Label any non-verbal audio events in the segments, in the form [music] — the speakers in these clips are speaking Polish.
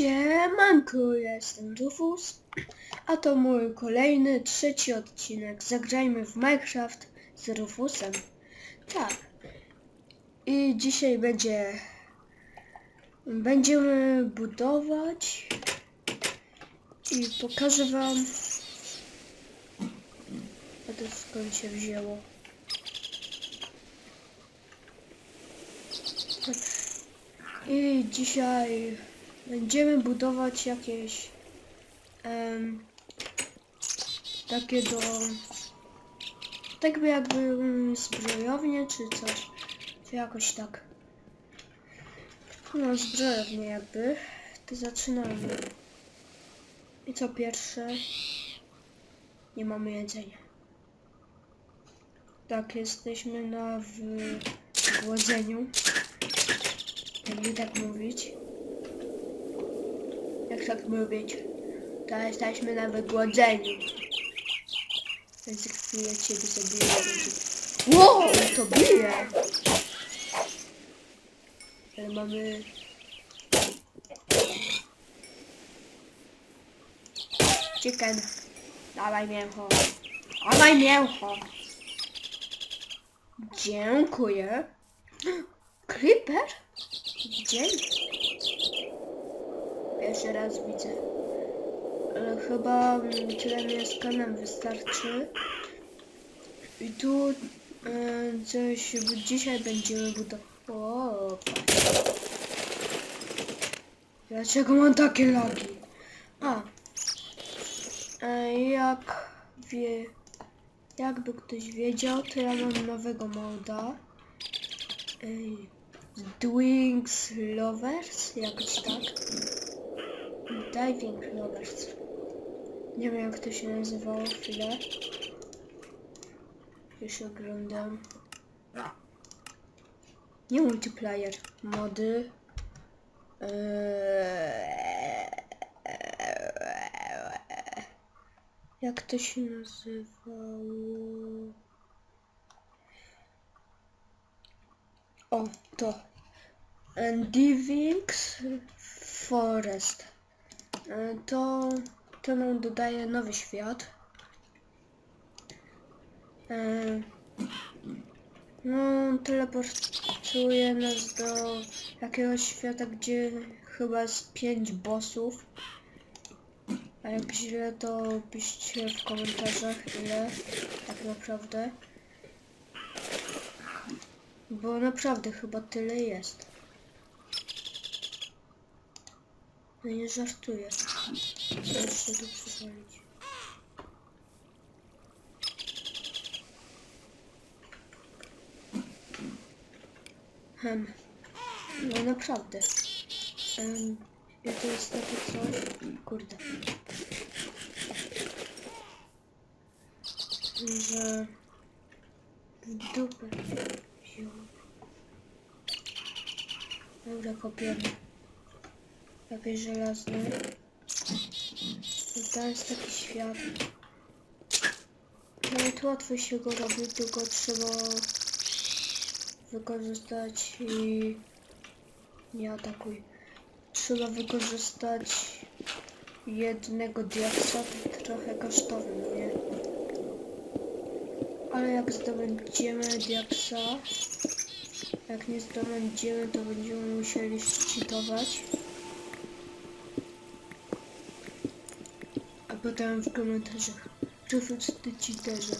Siemanko, ja jestem Rufus, a to mój kolejny, trzeci odcinek. Zagrajmy w Minecraft z Rufusem. Tak. I dzisiaj będzie... Będziemy budować i pokażę wam... A to skąd się wzięło? I dzisiaj będziemy budować jakieś em, takie do tak by jakby mm, zbrojownie czy coś czy jakoś tak. No zbrojownie jakby. To zaczynamy. I co pierwsze? Nie mamy jedzenia. Tak jesteśmy na w głodzeniu. Jakby tak mówić jak tak mówić, to jesteśmy na wygłodzeniu. Więc chwilę ciebie zabiję. Wow, to bije! Ale mamy... Chicken. Dawaj mięcho. Dawaj mięcho. Dziękuję. [gasps] Creeper? Gdzie? Pierwszy raz widzę. Ale chyba mm, tyle mięska nam wystarczy. I tu e, coś dzisiaj będziemy budować. Dlaczego mam takie lagi? A. E, jak wie... Jakby ktoś wiedział, to ja mam nowego moda. Ej, Dwings Lovers, jakoś tak. Diving Lovers. Nie wiem jak to się nazywało, chwilę. Już oglądam. Nie multiplayer, mody. Eee, Jak to się nazywało? O, to. Divings Forest. E, To, to nam dodaje nowy świat. E, No, teleportuje nas do jakiegoś świata, gdzie chyba jest pięć bossów. A jak źle, to piszcie w komentarzach ile tak naprawdę. Bo naprawdę chyba tyle jest. No nie żartuję. Muszę tu przywalić. Hem. No naprawdę. Um, I to jest takie coś... Kurde. Że... W dupę wziął. Dobra, kopiemy. Jakieś żelazne. I to jest taki świat. Nawet łatwo się go robi, tylko trzeba wykorzystać i nie atakuj. Trzeba wykorzystać jednego diaksa, to trochę kosztowne, no nie? Ale jak zdobędziemy diaksa, jak nie zdobędziemy, to będziemy musieli cheatować. A potem w komentarzach Rufus ty cheaterze.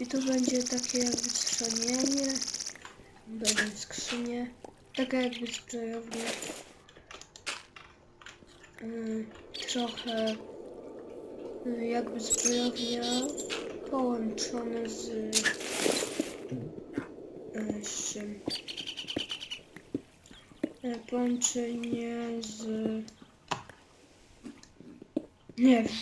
I tu będzie takie jakby strzanienie. Będzie skrzynie. Taka jakby zbrojownia. Yy, trochę yy, jakby zbrojownia połączone z, yy, z Połączenie z... Nie wiem.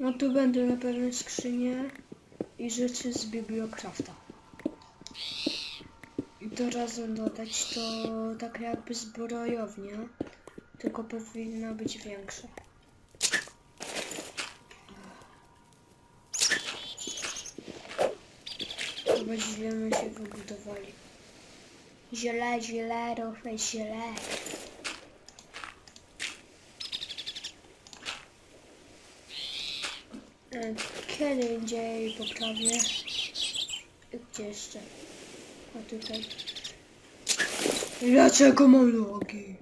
No tu będą na pewno skrzynie i rzeczy z Bibliocrafta. I to razem dodać to tak jakby zbrojownia, tylko powinna być większa. chyba źle my się wybudowali. Źle, źle, trochę źle. E, Kiedy indziej poprawię. Gdzie jeszcze? A tutaj. Dlaczego mam logi?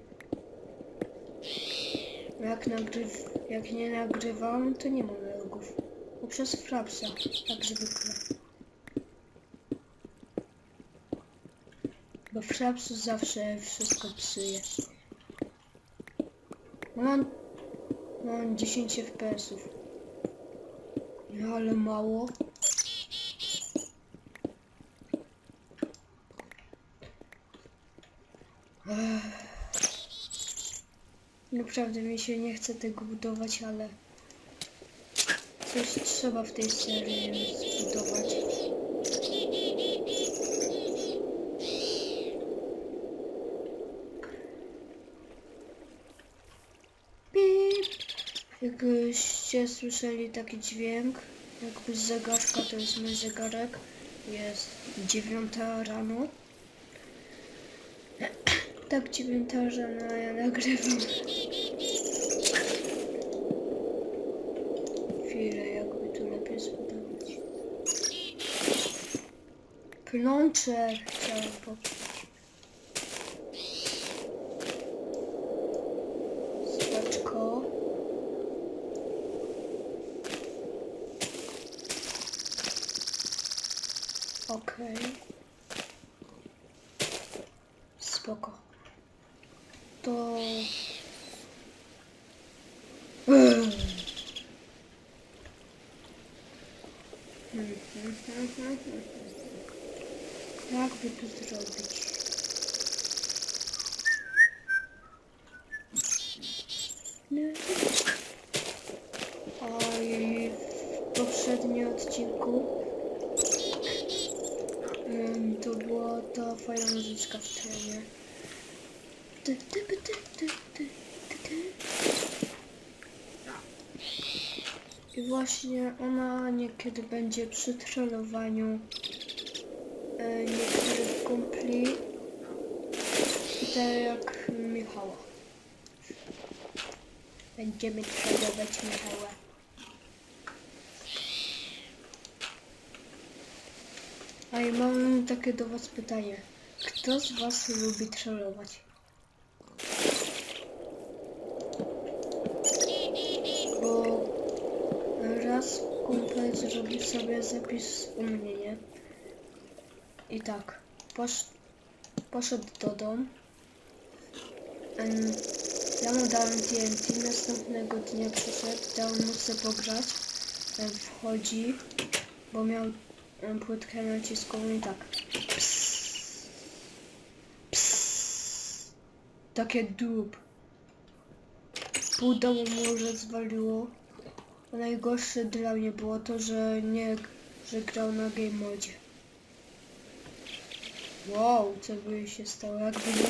Jak, nagryw... Jak nie nagrywam, to nie mam logów. Bo przez Frapsa, jak zwykle. Bo Fraps zawsze wszystko psuje. Mam... Mam 10 FPS-ów. No ale mało. Naprawdę mi się nie chce tego budować, ale coś trzeba w tej serii zbudować. Jakbyście słyszeli taki dźwięk, jakby z zegarka, to jest mój zegarek. Jest dziewiąta rano. [clears throat] Tak dziewiąta rano, ja nagrywam. Chwilę, jakby tu lepiej zbudować. Plącze chciałam powiedzieć. Spaczko. Okej. Spoko. To... Ech. Jak by to zrobić? Oj, w poprzednim odcinku em, to była ta fajna muzyczka w tle. Ty, ty, ty, ty, ty, ty, ty, ty. I właśnie ona niekiedy będzie przy trollowaniu e, niektórych kumpli. Tak jak Michała. Będziemy trollować Michała. A i mam takie do was pytanie. Kto z was lubi trollować? Bo raz kumpel zrobił sobie zapis u mnie, nie? I tak, posz, poszedł do domu. Ja mu dałem TNT, następnego dnia przyszedł, dałem mu sobie pograć. Wchodzi, bo miał płytkę naciskową i tak. Psst, psst, takie dup. Pół domu mu rozwaliło. Najgorsze dla mnie było to, że nie, że grał na game modzie. Wow, co by się stało, jakby nie.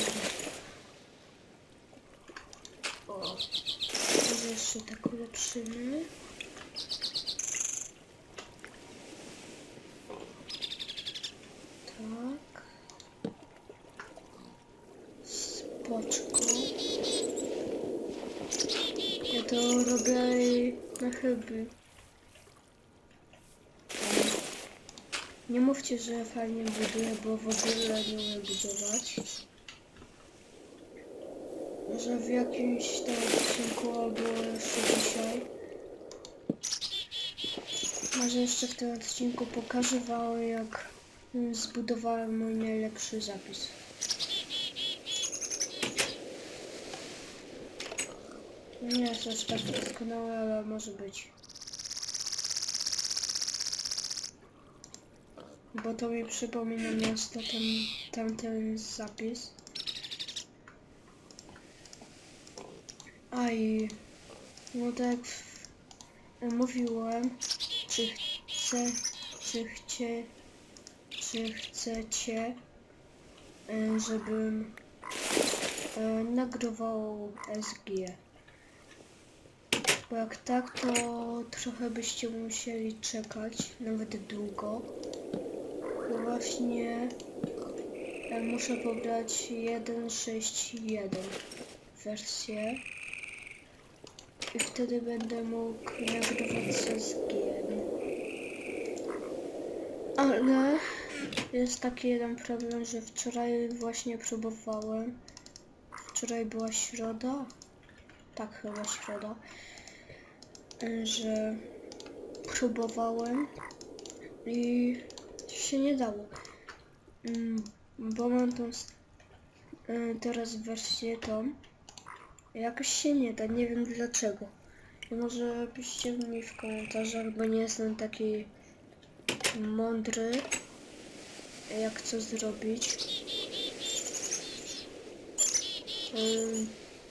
O, jeszcze tak ulepszymy. Tak. Spoczko. Ja to robię na chyby. Nie mówcie, że fajnie buduję, bo w ogóle nie umiem budować. Może w jakimś tam odcinku albo jeszcze dzisiaj. Może jeszcze w tym odcinku pokażę wam jak mm, zbudowałem mój najlepszy zapis. Nie jest aż tak doskonały, ale może być. Bo to mi przypomina miasto, ten, tamten zapis. A i no tak mówiłem, czy chcę, czy chcie, czy chcecie, e, żebym e, nagrywał SG. Bo jak tak, to trochę byście musieli czekać, nawet długo. Bo właśnie e, muszę pobrać 1.6.1 wersję i wtedy będę mógł nagrywać GM. Ale jest taki jeden problem, że wczoraj właśnie próbowałem. Wczoraj była środa? Tak, chyba środa. Że próbowałem i się nie dało. Mm, Bo mam tą y, teraz wersję tą. Jakoś się nie da, nie wiem dlaczego. I może piszcie mi w komentarzach, bo nie jestem taki mądry, jak co zrobić.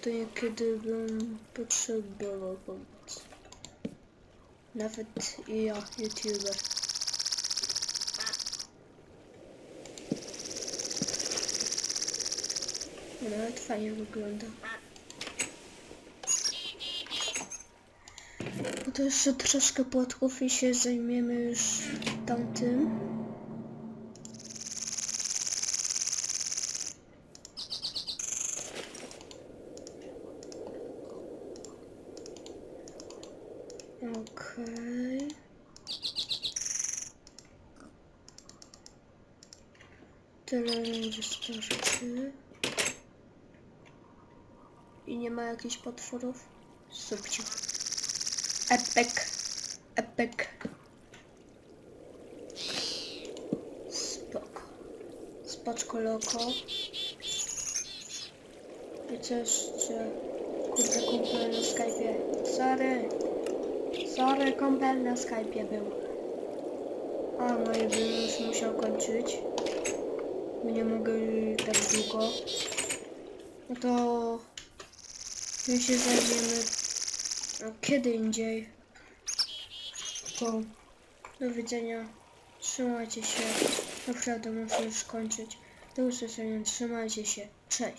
To niekiedy bym potrzebował. Nawet ja, youtuber. Nawet fajnie wygląda. No to jeszcze troszkę płatków i się zajmiemy już tamtym. Okej. Tyle nam I nie ma jakichś potworów? Subcie. Epic. Epic. Spoko. Spoczko loko. I co jeszcze? Kurde, kumpel na Skype'ie. Sorry. Sorry, kumpel na Skype'ie był. A, no i bym już musiał kończyć. Bo nie mogę tak długo. No to... My się zajmiemy no, kiedy indziej. To do widzenia. Trzymajcie się. Naprawdę muszę już kończyć. Do usłyszenia. Trzymajcie się. Cześć.